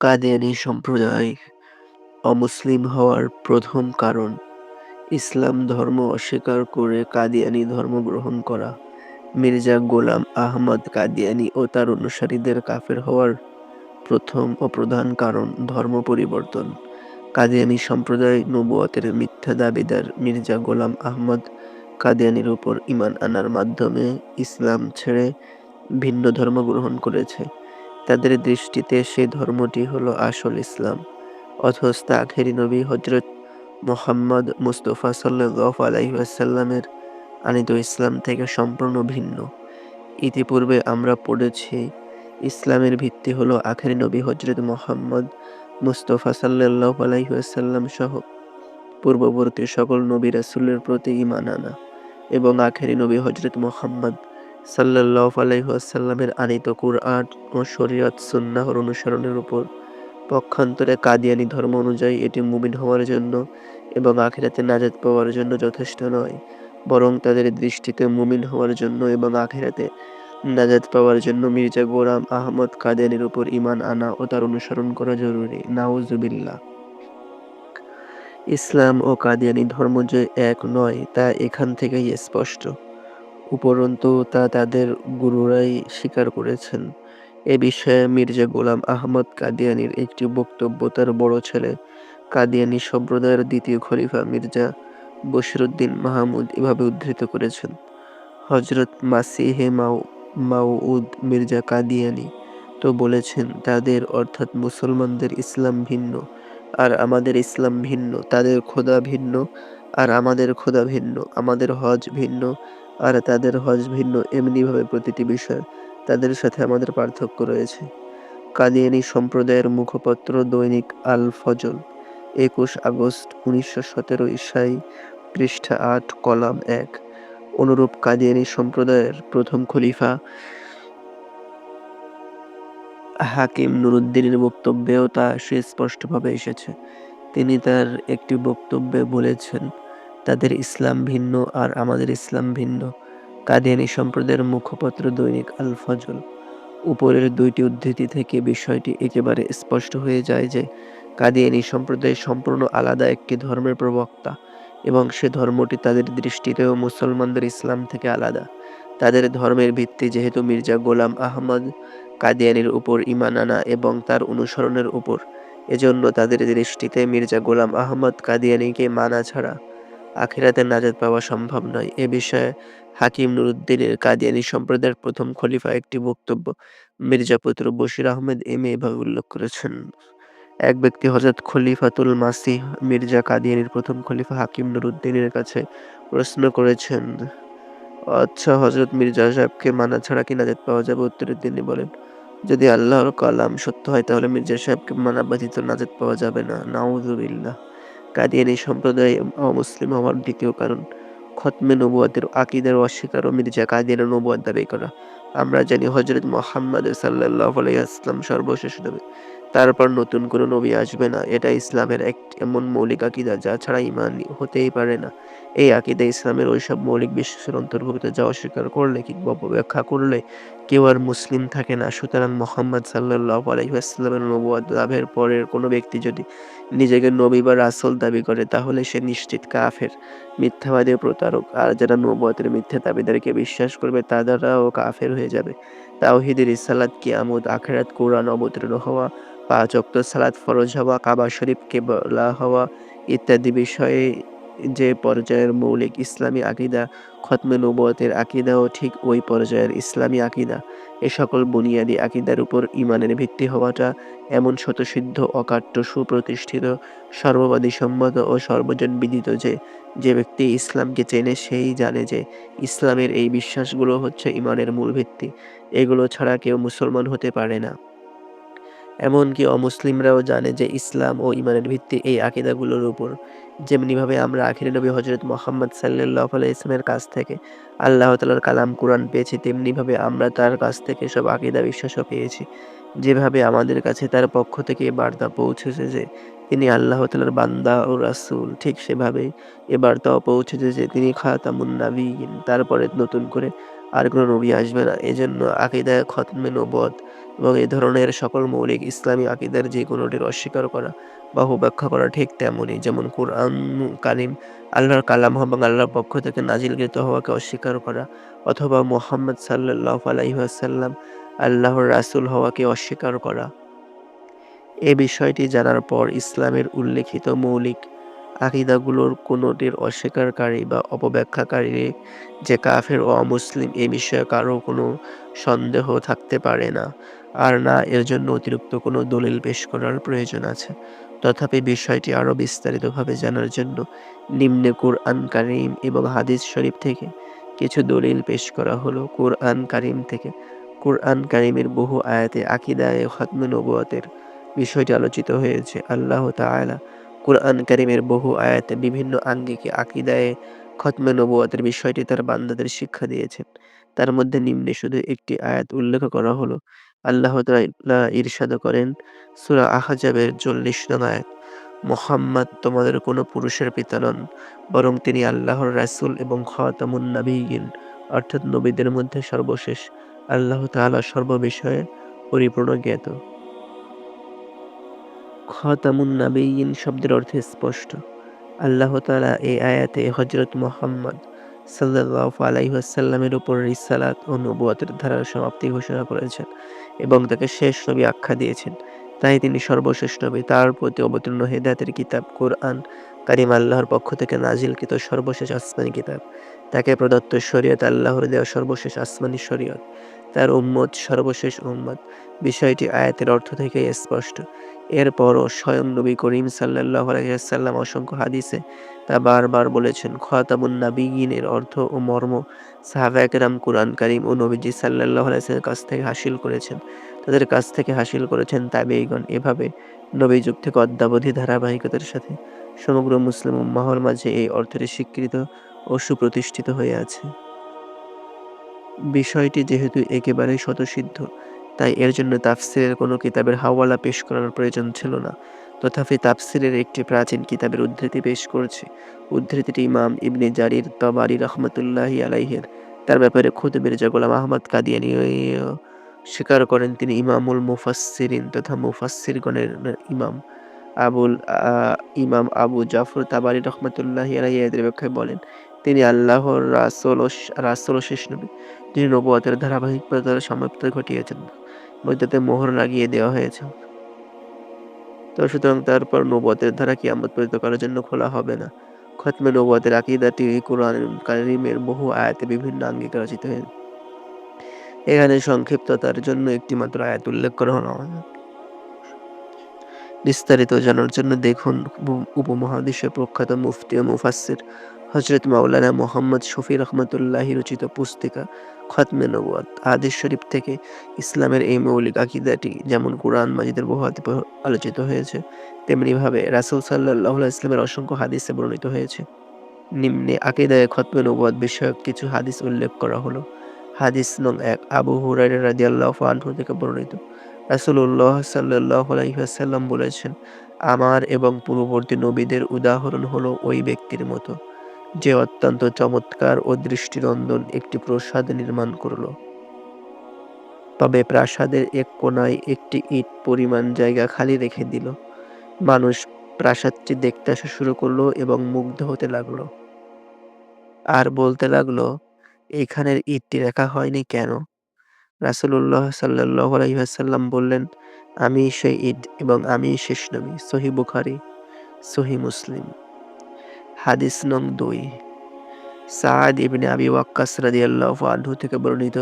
কাদিয়ানী সম্প্রদায় অমুসলিম হওয়ার প্রথম কারণ ইসলাম ধর্ম অস্বীকার করে কাদিয়ানি ধর্ম গ্রহণ করা। মির্জা গোলাম আহমদ কাদিয়ানি ও তার অনুসারীদের কাফের হওয়ার প্রথম ও প্রধান কারণ ধর্ম পরিবর্তন। কাদিয়ানি সম্প্রদায় নবুয়তের মিথ্যা দাবিদার মির্জা গোলাম আহমদ কাদিয়ানির উপর ইমান আনার মাধ্যমে ইসলাম ছেড়ে ভিন্ন ধর্ম গ্রহণ করেছে। তাদের দৃষ্টিতে সেই ধর্মটি হলো আসল ইসলাম। অথচ তা আখেরি নবী হজরত মোহাম্মদ মুস্তফা সাল্লাহ আলাইসাল্লামের আনিত ইসলাম থেকে সম্পূর্ণ ভিন্ন। ইতিপূর্বে আমরা পড়েছি, ইসলামের ভিত্তি হলো আখেরি নবী হজরত মোহাম্মদ মুস্তফা সাল্লাহ আলাইসাল্লাম সহ পূর্ববর্তী সকল নবী রাসুলের প্রতি ইমান আনা এবং আখেরি নবী হজরত মোহাম্মদ সাল্লাহ আলাইসাল্লামের আনিত কুরআন ও শরীয়ত সুন্নাহর অনুসরণের উপর পক্ষান্তরে কাদিয়ানি ধর্ম অনুযায়ী এটি মুমিন হওয়ার জন্য এবং আখেরাতে নাজাদ পাওয়ার জন্য যথেষ্ট নয়, বরং তাদের দৃষ্টিতে মুমিন হওয়ার জন্য এবং আখেরাতে নাজাদ পাওয়ার জন্য মির্জা গোলাম আহমদ কাদিয়ানির উপর ইমান আনা ও তার অনুসরণ করা জরুরি। নাউজুবিল্লাহ। ইসলাম ও কাদিয়ানি ধর্ম যে এক নয়, তা এখান থেকেই স্পষ্ট। উপরন্তু তা তাদের গুরুরাই স্বীকার করেছেন। এ বিষয়ে মির্জা গোলাম আহমদ কাদিয়ানির একটি বক্তব্য তার বড় ছেলে কাদিয়ানি সম্প্রদায়ের দ্বিতীয় খলিফা মির্জা বশিরুদ্দিন মাহমুদ এভাবে উদ্ধৃত করেছেন হজরত মাসিহে মাউ, মাউউদ মির্জা কাদিয়ানি তো বলেছেন, তাদের অর্থাৎ মুসলমানদের ইসলাম ভিন্ন, আর আমাদের ইসলাম ভিন্ন, তাদের খোদা ভিন্ন, আর আমাদের খোদা ভিন্ন, আমাদের হজ ভিন্ন আর তাদের হজ ভিন্ন এমনিভাবে প্রতিটি বিষয় তাদের সাথে আমাদের পার্থক্য রয়েছে। কাদিয়ানি সম্প্রদায়ের মুখপত্র দৈনিক আল ফজল একুশ আগস্ট উনিশশো সতেরো ইসাই, পৃষ্ঠা আট, কলাম এক। অনুরূপ কাদিয়ানি সম্প্রদায়ের প্রথম খলিফা হাকিম নুরুদ্দিনের বক্তব্যেও তা সুস্পষ্টভাবে এসেছে। তিনি তার একটি বক্তব্যে বলেছেন তাদের ইসলাম ভিন্ন আর আমাদের ইসলাম ভিন্ন। কাদিয়ানি সম্প্রদায়ের মুখপত্র দৈনিক আল ফজল উপরের দুইটি উদ্ধৃতি থেকে বিষয়টি একেবারে স্পষ্ট হয়ে যায় যে, কাদিয়ানি সম্প্রদায় সম্পূর্ণ আলাদা একটি ধর্মের প্রবক্তা এবং সে ধর্মটি তাদের দৃষ্টিতেও মুসলমানদের ইসলাম থেকে আলাদা। তাদের ধর্মের ভিত্তি যেহেতু মির্জা গোলাম আহমদ কাদিয়ানির উপর ইমান আনা এবং তার অনুসরণের উপর, এজন্য তাদের দৃষ্টিতে মির্জা গোলাম আহমদ কাদিয়ানিকে মানা ছাড়া আখিরাতে নাজাদ পাওয়া সম্ভব নয়। এ বিষয়ে হাকিম নুরুদ্দিনের কাদিয়ানি সম্প্রদায়ের প্রথম খলিফা একটি বক্তব্য মির্জাপুত্র বশির আহমেদ এম এভাবে উল্লেখ করেছেন। এক ব্যক্তি হজরত খলিফাতুল মাসিহ মির্জা কাদিয়ানির প্রথম খলিফা হাকিম নুরুদ্দিনের কাছে প্রশ্ন করেছেন আচ্ছা হজরত মির্জা সাহেবকে মানা ছাড়া কি নাজাদ পাওয়া যাবে? উত্তরে তিনি বলেন, যদি আল্লাহর কালাম সত্য হয়, তাহলে মির্জা সাহেবকে মানা ব্যতীত নাজাদ পাওয়া যাবে না। নাউজুবিল্লাহ কাদিয়ানি সম্প্রদায় অমুসলিম হওয়ার দ্বিতীয় কারণ। খতমে নবুয়াদের আকিদের অস্বীকার ও মির্জা কাদিয়ানি নবুয়াদ দাবি করা। আমরা জানি হজরত মোহাম্মদ সাল্লাহ আসলাম সর্বশেষ নবী। তারপর নতুন কোনো নবী আসবে না। এটা ইসলামের এক এমন মৌলিক আকিদা যা ছাড়া ইমান হতেই পারে না। এই আকিদা ইসলামের ওইসব মৌলিক বিশ্বাসের অন্তর্ভুক্ত যা অস্বীকার করলে কিংবা অপব্যাখ্যা করলে কেউ আর মুসলিম থাকে না। সুতরাং মোহাম্মদ সাল্লাহ আলাইসাল্লামের নবুয়াদ লাভের পরের কোনো ব্যক্তি যদি নিজেকে নবী বা রাসল দাবি করে, তাহলে সে নিশ্চিত কাফের, মিথ্যাবাদী প্রতারক। আর যারা নবুয়াতের মিথ্যা দাবিদারকে বিশ্বাস করবে, তাদেরাও কাফের হয়ে যাবে। তাওহিদের ইসালাত কিয়ামত, আখেরাত, কোরআন অবতীর্ণ হওয়া, পাঁচ অক্ত সালাত ফরজ হওয়া, কাবা শরীফ, কেবলা হওয়া ইত্যাদি বিষয়ে যে পর্যায়ের মৌলিক ইসলামী আকিদা খতমে নবতের আকিদাও ঠিক ওই পর্যায়ের ইসলামী আকিদা। এ সকল বুনিয়াদী আকিদার উপর ইমানের ভিত্তি হওয়াটা এমন শতসিদ্ধ অকাট্য, সুপ্রতিষ্ঠিত, সর্ববাদী সম্মত ও সর্বজন বিদিত যে যে ব্যক্তি ইসলামকে চেনে সেই জানে যে ইসলামের এই বিশ্বাসগুলো হচ্ছে ইমানের মূল ভিত্তি। এগুলো ছাড়া কেউ মুসলমান হতে পারে না। এমনকি অমুসলিমরাও জানে যে ইসলাম ও ইমানের ভিত্তি এই আকিদাগুলোর উপর। যেমনিভাবে আমরা আখিরি নবী হজরত মোহাম্মদ সাল্লাহ ইসলামের কাছ থেকে আল্লাহ তালার কালাম কোরআন পেয়েছি, তেমনিভাবে আমরা তার কাছ থেকে সব আকিদা বিশ্বাসও পেয়েছি। যেভাবে আমাদের কাছে তার পক্ষ থেকে এ বার্তা পৌঁছেছে যে, তিনি আল্লাহ তালার বান্দা ও রাসুল, ঠিক সেভাবেই এ বার্তাও পৌঁছেছে যে, তিনি খাতামুন নাবিন তারপরে নতুন করে আর কোনো নবী আসবে না। এজন্য আকিদায় খতমে নবদ এবং এই ধরনের সকল মৌলিক ইসলামী আকিদার যে কোনোটির অস্বীকার করা বা ব্যাখ্যা করা ঠিক তেমনই, যেমন কোরআন কালিম আল্লাহর কালাম এবং আল্লাহর পক্ষ থেকে নাজিলকৃত হওয়াকে অস্বীকার করা অথবা মোহাম্মদ সাল্লাহ আলাইসাল্লাম আল্লাহর রাসুল হওয়াকে অস্বীকার করা। এ বিষয়টি জানার পর ইসলামের উল্লেখিত মৌলিক আকিদাগুলোর কোনোটির অস্বীকারী বা অপব্যাখ্যাকারী, যে কাফের ও অমুসলিম এ বিষয়ে কারও কোনো সন্দেহ থাকতে পারে না। আর না, এর জন্য অতিরিক্ত কোনো দলিল পেশ করার প্রয়োজন আছে। তথাপি বিষয়টি আরও বিস্তারিতভাবে জানার জন্য নিম্নে কুরআন কারিম এবং হাদিস শরীফ থেকে কিছু দলিল পেশ করা হলো। কুরআন কারিম থেকে কুরআন কারিমের বহু আয়াতে আকিদায় খতমে নবুয়তের বিষয়টি আলোচিত হয়েছে। আল্লাহ তাআলা কুরআন কারিমের বহু আয়াতে বিভিন্ন আঙ্গিকে আকিদায় খতমে নবুয়তের বিষয়টি তার বান্দাদের শিক্ষা দিয়েছেন। তার মধ্যে নিম্নে শুধু একটি আয়াত উল্লেখ করা হলো। আল্লাহ তাআলা ইরশাদ করেন, সূরা আহজাবের চল্লিশ নং আয়াত, মোহাম্মদ তোমাদের কোনো পুরুষের পিতা নন, বরং তিনি আল্লাহর রাসূল এবং খাতামুন নাবিয়িন। অর্থাৎ নবীদের মধ্যে সর্বশেষ আল্লাহ তাআলা সর্ববিষয়ে পরিপূর্ণ জ্ঞাত। খতামুন নাবিয়িন শব্দের অর্থে স্পষ্ট। আল্লাহ তালা এই আয়াতে হজরত মোহাম্মদ সাল্লাহ আলাইসাল্লামের উপর রিসালাত ও নবুয়াতের ধারার সমাপ্তি ঘোষণা করেছেন এবং তাকে শেষ নবী আখ্যা দিয়েছেন। তাই তিনি সর্বশেষ নবী। তার প্রতি অবতীর্ণ হেদায়তের কিতাব কোরআন কারিম আল্লাহর পক্ষ থেকে নাজিলকৃত সর্বশেষ আসমানি কিতাব। তাকে প্রদত্ত শরীয়ত আল্লাহর দেওয়া সর্বশেষ আসমানি শরীয়ত। তার উম্মত সর্বশেষ উম্মত। বিষয়টি আয়াতের অর্থ থেকেই স্পষ্ট। এরপরও স্বয়ং নবী করিম সাল্লাহ আলাইসাল্লাম অসংখ্য হাদিসে তা বারবার বলেছেন খতামুন নাবিগিনের অর্থ ও মর্ম। সাহাবায়কেরাম কুরআন করিম ও নবীজি সাল্লাহ কাছ থেকে হাসিল করেছেন। তাদের কাছ থেকে হাসিল করেছেন তাবেইগণ এভাবে নবী যুগ থেকে অদ্যাবধি ধারাবাহিকতার সাথে সমগ্র মুসলিম মহল মাঝে এই অর্থের স্বীকৃত ও সুপ্রতিষ্ঠিত হয়ে আছে। বিষয়টি যেহেতু একেবারেই স্বতঃসিদ্ধ তাই এর জন্য তাফসিরের কোনো কিতাবের হাওয়ালা পেশ করার প্রয়োজন ছিল না। তথাপি তাফসিরের একটি প্রাচীন কিতাবের উদ্ধৃতি পেশ করছে। উদ্ধৃতিটি ইমাম ইবনে জারির তবারি রহমতুল্লাহি আলাইহের। তার ব্যাপারে খুদ মির্জা গোলাম আহমদ কাদিয়ানি স্বীকার করেন তিনি ইমামুল মুফাসসিরিন তথা মুফাসসিরগণের ইমাম। আবুল ইমাম আবু জাফর তাবারি রহমতুল্লাহি আলাইহি এদের ব্যাখ্যায় বলেন, তিনি আল্লাহর রাসল রাসল শেষ নবী, যিনি নবুয়াতের ধারাবাহিকতার সমাপ্ত ঘটিয়েছেন। মধ্যে মোহর লাগিয়ে দেওয়া হয়েছে। তো সুতরাং তারপর নবুয়াতের ধারা কিয়ামত পরিত করার জন্য খোলা হবে না। খতমে নবুয়াতের আকিদাটি কোরআন কারিমের বহু আয়াতে বিভিন্ন আঙ্গিকে রচিত হয়েছে এখানে সংক্ষিপ্ততার জন্য একটি মাত্র আয়াত উল্লেখ করা হলো। বিস্তারিত জানার জন্য দেখুন উপমহাদেশের প্রখ্যাত মুফতি ও মুফাসির হজরত মাওলানা মোহাম্মদ শফি রহমতুল্লাহি রচিত পুস্তিকা খতমে নবুয়াত আদিস শরীফ থেকে ইসলামের এই মৌলিক আকিদাটি যেমন কোরআন, মাজিদের বহু আলোচিত হয়েছে, তেমনিভাবে রাসুল সাল্লাহ ইসলামের অসংখ্য হাদিসে বর্ণিত হয়েছে। নিম্নে আকিদায় খতমে নবুয়াত বিষয়ক কিছু হাদিস উল্লেখ করা হলো। হাদিস নং এক, আবু হুরাই রাজি আল্লাহ আনহু থেকে বর্ণিত। রাসুল্লাহ সাল্লাহ আলাইসাল্লাম বলেছেন, আমার এবং পূর্ববর্তী নবীদের উদাহরণ হলো ওই ব্যক্তির মতো। যে অত্যন্ত চমৎকার ও দৃষ্টিনন্দন একটি প্রাসাদ নির্মাণ করল। তবে প্রাসাদের এক কোনায় একটি ইট পরিমাণ জায়গা খালি রেখে দিল। মানুষ প্রাসাদটি দেখতে আসা শুরু করল এবং মুগ্ধ হতে লাগল। আর বলতে লাগল এখানের ইটটি রাখা হয়নি কেন? রাসুল্লাহ সাল্লাহ আলহিহাসাল্লাম বললেন, আমি সেই ইট এবং আমি শেষ নবী, সহি বুখারি, সহি মুসলিম। হাদিস নং দুই। সাদ ইবনে আবি ওয়াক্কাস রাদিয়াল্লাহু আনহু থেকে বর্ণিত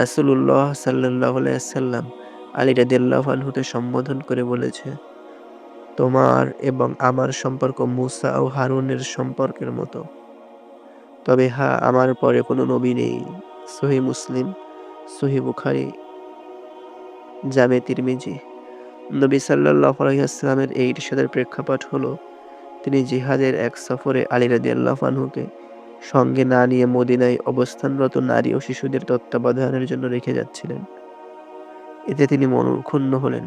রাসূলুল্লাহ সাল্লাল্লাহু আলাইহি সাল্লাম আলী রাদিয়াল্লাহু আনহুকে সম্বোধন করে বলেছে, তোমার এবং আমার সম্পর্ক মুসা ও হারুনের সম্পর্কের মতো। তবে হ্যাঁ আমার পরে কোনো নবী নেই। সহি মুসলিম, সহি বুখারি, জামে তিরমিজি। নবী সাল্লাহ আলহিহাস্লামের এই ইরশাদের প্রেক্ষাপট হলো তিনি জিহাদের এক সফরে আলী রাদি আল্লাহানহুকে সঙ্গে না নিয়ে মদিনায় অবস্থানরত নারী ও শিশুদের তত্ত্বাবধানের জন্য রেখে যাচ্ছিলেন। এতে তিনি মনক্ষুণ্ণ হলেন।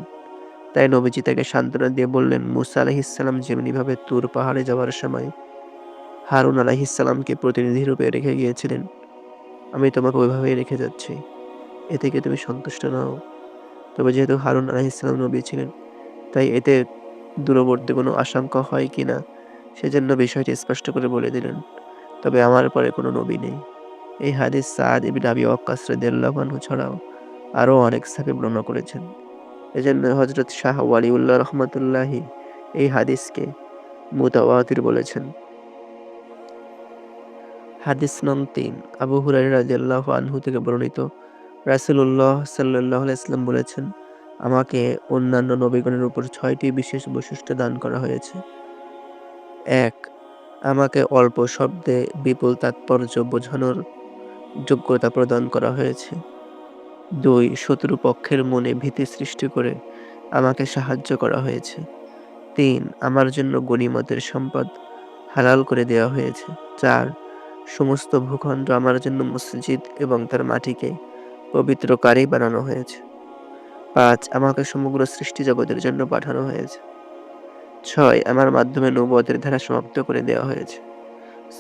তাই নবীজি তাকে সান্ত্বনা দিয়ে বললেন, মুসা আলহিসাল্লাম যেমনিভাবে তুর পাহাড়ে যাওয়ার সময় হারুন আলাহিসাল্লামকে প্রতিনিধি রূপে রেখে গিয়েছিলেন, আমি তোমাকে ওইভাবেই রেখে যাচ্ছি। এ থেকে তুমি সন্তুষ্ট নাও তবে যেহেতু হারুন আলাইহিসসালাম নবী ছিলেন, তাই এতে দূরবর্তী কোনো আশঙ্কা হয় কি না, সেজন্য বিষয়টি স্পষ্ট করে বলে দিলেন, তবে আমার পরে কোনো নবী নেই। এই হাদিস সাদ ইবিন আবি ওয়াক্কাস রাদিয়াল্লাহু আনহু ছাড়াও আরও অনেক সাহাবী বর্ণনা করেছেন। এজন্য হজরত শাহ ওয়ালিউল্লাহ রহমতুল্লাহি এই হাদিসকে মুতাওয়াতির বলেছেন। হাদিস নং তিন, আবু হুরাই রাজিয়াল্লাহ আনহু থেকে বর্ণিত রাসুল্লাহ সাল্লাহ ইসলাম বলেছেন আমাকে অন্যান্য নবীগণের উপর ছয়টি বিশেষ বৈশিষ্ট্য দান করা হয়েছে। এক, আমাকে অল্প শব্দে বিপুল তাৎপর্য বোঝানোর যোগ্যতা প্রদান করা হয়েছে। দুই, শত্রুপক্ষের মনে ভীতি সৃষ্টি করে আমাকে সাহায্য করা হয়েছে। তিন, আমার জন্য গণিমতের সম্পদ হালাল করে দেওয়া হয়েছে। চার, সমস্ত ভূখণ্ড আমার জন্য মসজিদ এবং তার মাটিকে পবিত্রকারী বানানো হয়েছে। পাঁচ, আমাকে সমগ্র সৃষ্টি জগতের জন্য পাঠানো হয়েছে। ছয়, আমার মাধ্যমে নবতের ধারা সমাপ্ত করে দেওয়া হয়েছে।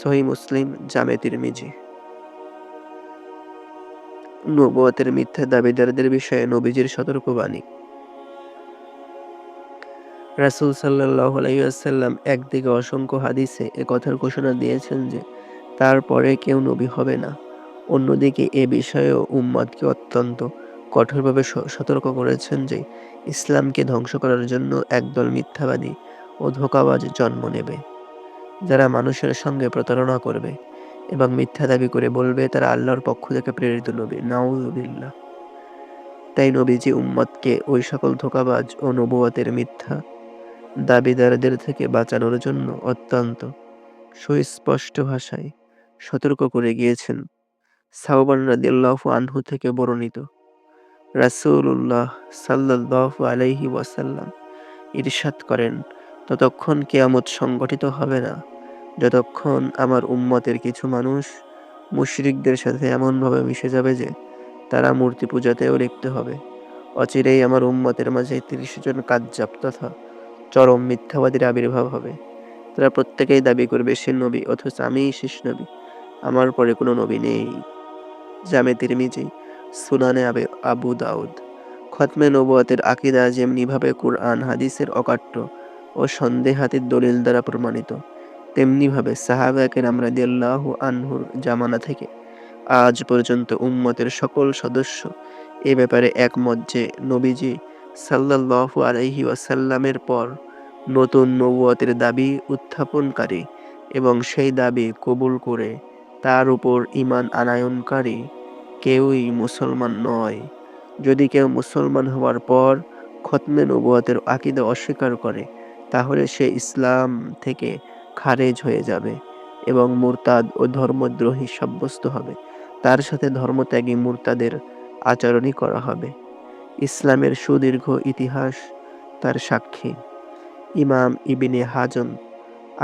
সহি মুসলিম জামে তিরমিজি। নবতের মিথ্যা দাবিদারদের বিষয়ে নবীজির সতর্কবাণী। রাসুল সাল্লাহ আলাইসাল্লাম একদিকে অসংখ্য হাদিসে এ কথার ঘোষণা দিয়েছেন যে, তারপরে কেউ নবী হবে না। অন্যদিকে এ বিষয়েও উম্মাদকে অত্যন্ত কঠোরভাবে সতর্ক করেছেন যে ইসলামকে ধ্বংস করার জন্য একদল মিথ্যাবাদী ও ধোকাবাজ জন্ম নেবে। যারা মানুষের সঙ্গে প্রতারণা করবে এবং মিথ্যা দাবি করে বলবে, তারা আল্লাহর পক্ষ থেকে প্রেরিত নবী। নাউজুবিল্লাহ। তাই নবীজি উম্মতকে ওই সকল ধোকাবাজ ও নবুয়াতের মিথ্যা দাবিদারদের থেকে বাঁচানোর জন্য অত্যন্ত সুস্পষ্ট ভাষায় সতর্ক করে গিয়েছেন সাউবান রাদিয়াল্লাহু আনহু থেকে বর্ণিত। রাসূলুল্লাহ সাল্লাল্লাহু আলাইহি ওয়াসাল্লাম ইরশাদ করেন, ততক্ষণ কেয়ামত সংগঠিত হবে না। যতক্ষণ আমার উম্মতের কিছু মানুষ মুশরিকদের সাথে এমনভাবে মিশে যাবে যে তারা মূর্তি পূজাতেও লিপ্ত হবে, অচিরেই আমার উম্মতের মাঝে তিরিশ জন কাজ্জাব তথা চরম মিথ্যাবাদীর আবির্ভাব হবে। তারা প্রত্যেকেই দাবি করবে, সে নবী অথচ আমিই শেষ নবী। আমার পরে কোনো নবী নেই। জামে তিরমিজি সুনানে আবে আবু দাউদ। খতমে নবুয়াতের আকিদা যেমনিভাবে কুরআন, হাদিসের অকাট্য ও সন্দেহাতির দলিল দ্বারা প্রমাণিত তেমনিভাবে সাহাবাকে রামরাদিয়াল্লাহ আনহুর জামানা থেকে আজ পর্যন্ত উম্মতের সকল সদস্য এ ব্যাপারে একমত যে নবীজি সাল্লাহ আলহি ওয়াসাল্লামের পর নতুন নবুয়তের দাবি উত্থাপনকারী এবং সেই দাবি কবুল করে তার উপর ইমান আনায়নকারী কেউই মুসলমান নয়। যদি কেউ মুসলমান হওয়ার পর খতমে নবুয়াতের আকিদা অস্বীকার করে, তাহলে সে ইসলাম থেকে খারেজ হয়ে যাবে এবং মুরতাদ ও ধর্মদ্রোহী সাব্যস্ত হবে। তার সাথে ধর্মত্যাগী মুরতাদের আচরণই করা হবে। ইসলামের সুদীর্ঘ ইতিহাস তার সাক্ষী। ইমাম ইবিনে হাজন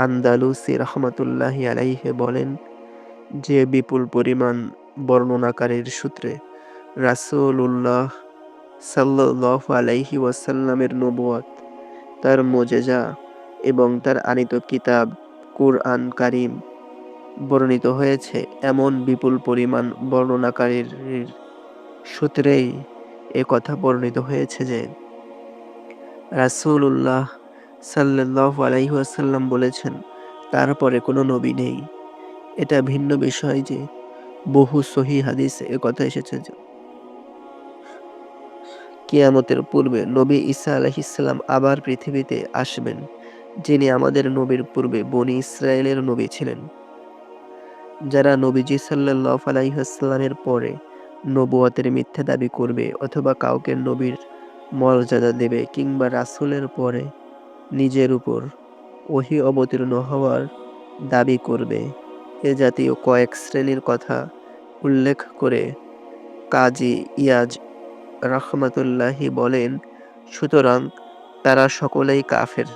আন্দালুসি রহমতুল্লাহি আলাইহে বলেন, যে বিপুল পরিমাণ বর্ণনাকারীর সূত্রে রাসুল্লাহ সাল্লাহ আলাইহি ওয়াসাল্লামের নবুয়াত তার মোজেজা এবং তার আনিত কিতাব কুরআন কারিম বর্ণিত হয়েছে এমন বিপুল পরিমাণ বর্ণনাকারীর সূত্রেই এ কথা বর্ণিত হয়েছে যে রাসুল্লাহ সাল্লাহ আলাইহাসাল্লাম বলেছেন, তারপরে কোনো নবী নেই। এটা ভিন্ন বিষয় যে বহু সহি হাদিস এ কথা এসেছে যে, কিয়ামতের পূর্বে নবী ঈসা আলহিসাল্লাম আবার পৃথিবীতে আসবেন, যিনি আমাদের নবীর পূর্বে বনি ইসরায়েলের নবী ছিলেন। যারা নবীজি সাল্লাহ আলাইহাস্লামের পরে নবুয়াতের মিথ্যা দাবি করবে অথবা কাউকে নবীর মর্যাদা দেবে কিংবা রাসুলের পরে নিজের উপর ওহি অবতীর্ণ হওয়ার দাবি করবে এ জাতীয় কয়েক শ্রেণির কথা উল্লেখ করে কাজী ইয়াজ রহমতুল্লাহি বলেন, সুতরাং তারা সকলেই কাফের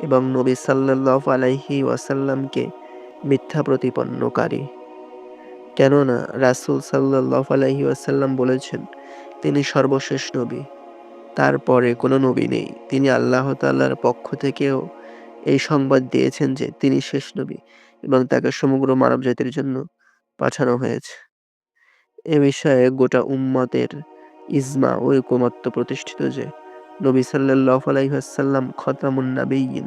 এবং নবী সাল্লাহ আলাইহি ওয়াসাল্লামকে মিথ্যা প্রতিপন্নকারী। কেননা রাসুল সাল্লাহ আলাইহি ওয়াসাল্লাম বলেছেন, তিনি সর্বশেষ নবী। তারপরে কোনো নবী নেই। তিনি আল্লাহ তাল্লার পক্ষ থেকেও এই সংবাদ দিয়েছেন যে তিনি শেষ নবী। এবং তাকে সমগ্র মানব জাতির জন্য পাঠানো হয়েছে। এ বিষয়ে গোটা উম্মতের ইজমা ও ঐকমত্য প্রতিষ্ঠিত যে নবী সাল্লাহ আলাইসাল্লাম খতামুন নাবিয়িন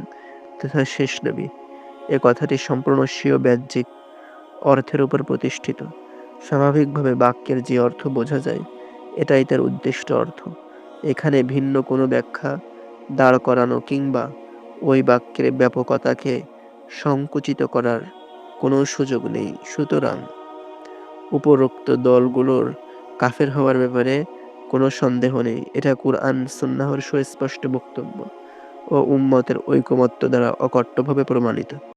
তথা শেষ নবী, এ কথাটি সম্পূর্ণ স্বীয় বাহ্যিক অর্থের উপর প্রতিষ্ঠিত। স্বাভাবিকভাবে বাক্যের যে অর্থ বোঝা যায়, এটাই তার উদ্দিষ্ট অর্থ। এখানে ভিন্ন কোনো ব্যাখ্যা দাঁড় করানো কিংবা ওই বাক্যের ব্যাপকতাকে সংকুচিত করার কোনো সুযোগ নেই। সুতরাং উপরোক্ত দলগুলোর কাফের হওয়ার ব্যাপারে কোনো সন্দেহ নেই। এটা কুরআন সুন্নাহর সুস্পষ্ট বক্তব্য ও উম্মতের ঐকমত্য দ্বারা অকট্টভাবে প্রমাণিত।